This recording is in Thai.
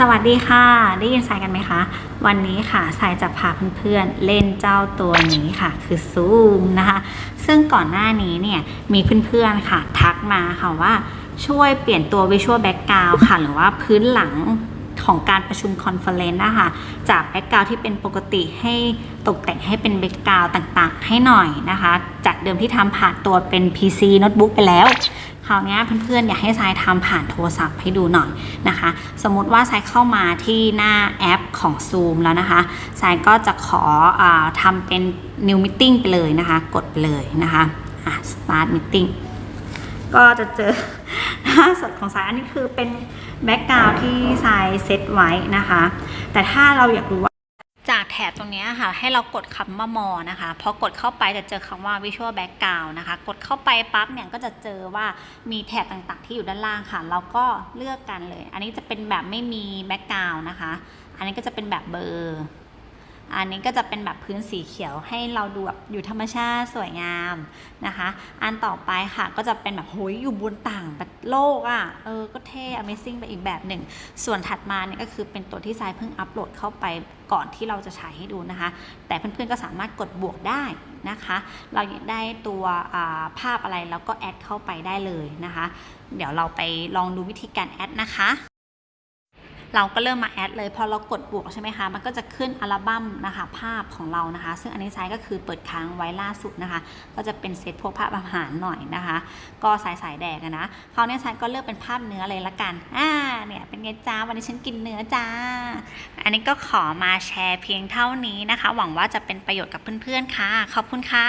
สวัสดีค่ะ ได้ยินสายกันไหมคะ วันนี้ค่ะสายจะพาเพื่อนๆเล่นเจ้าตัวนี้ค่ะ คือซูมนะคะ ซึ่งก่อนหน้านี้เนี่ยมีเพื่อนๆค่ะ ทักมาค่ะว่าช่วยเปลี่ยนตัว Visual Background ค่ะ หรือว่าพื้นหลังของการประชุมคอนเฟอเรนซ์นะคะจากแบ็กกราวที่เป็นปกติให้ตกแต่งให้เป็นแบ็กกราวต่างๆ ให้หน่อยนะคะ จากเดิมที่ทำผ่านตัวเป็น PC โน้ตบุ๊กไปแล้ว คราวนี้เพื่อนๆอยากให้ทรายทำผ่านโทรศัพท์ให้ดูหน่อยนะคะ สมมติว่าทรายเข้ามาที่หน้าแอปของ Zoom แล้วนะคะทรายก็จะขออทำเป็น New Meeting ไปเลยนะคะ กดไปเลยนะคะอะ Start Meeting ก็จะเจอหน้าสดของสายอันนี้คือเป็นแบ็กกราวที่ทรายเซตไว้นะคะ แต่ถ้าเราอยากรู้ว่า จากแถบตรงนี้ค่ะ ให้เรากดคำว่ามอนะคะพอกดเข้าไปจะเจอคำว่า Visual Background นะคะ กดเข้าไปปั๊บเนี่ยก็จะเจอว่ามีแถบต่างๆ ที่อยู่ด้านล่างค่ะ เราก็เลือกกันเลย อันนี้จะเป็นแบบไม่มี Background นะคะ อันนี้ก็จะเป็นแบบเบอร์ อันนี้ก็จะเป็นแบบพื้นสีเขียวให้เราดูแบบอยู่ธรรมชาติสวยงามนะคะ อันต่อไปค่ะก็จะเป็นแบบโหยอยู่บนต่างแบบโลกอะ่ะเออก็เท่ Amazing ไปอีกแบบหนึ่ง ส่วนถัดมาเนี่ยก็คือเป็นตัวที่ทรายเพิ่งอัปโหลดเข้าไปก่อนที่เราจะฉายให้ดูนะคะ แต่เพื่อนๆก็สามารถกดบวกได้นะคะ เราได้ตัวาภาพอะไรแล้วก็แอดเข้าไปได้เลยนะคะ เดี๋ยวเราไปลองดูวิธีการแอดนะคะ เราก็เริ่มมาแอดเลยพอเรากดบวกใช่ไหมคะมันก็จะขึ้นอัลบั้มนะคะภาพของเรานะคะ ซึ่งอันนี้ใช้ก็คือเปิดค้างไว้ล่าสุดนะคะ ก็จะเป็นเซตพวกภาพอาหารหน่อยนะคะ ก็สายสายแดกนะคราวนี้ฉันก็เลือกเป็นภาพเนื้อเลยละกันอ่าเนี่ยเป็นไงจ้าวันนี้ฉันกินเนื้อจ้า อันนี้ก็ขอมาแชร์เพียงเท่านี้นะคะ หวังว่าจะเป็นประโยชน์กับเพื่อนๆค่ะ ขอบคุณค่ะ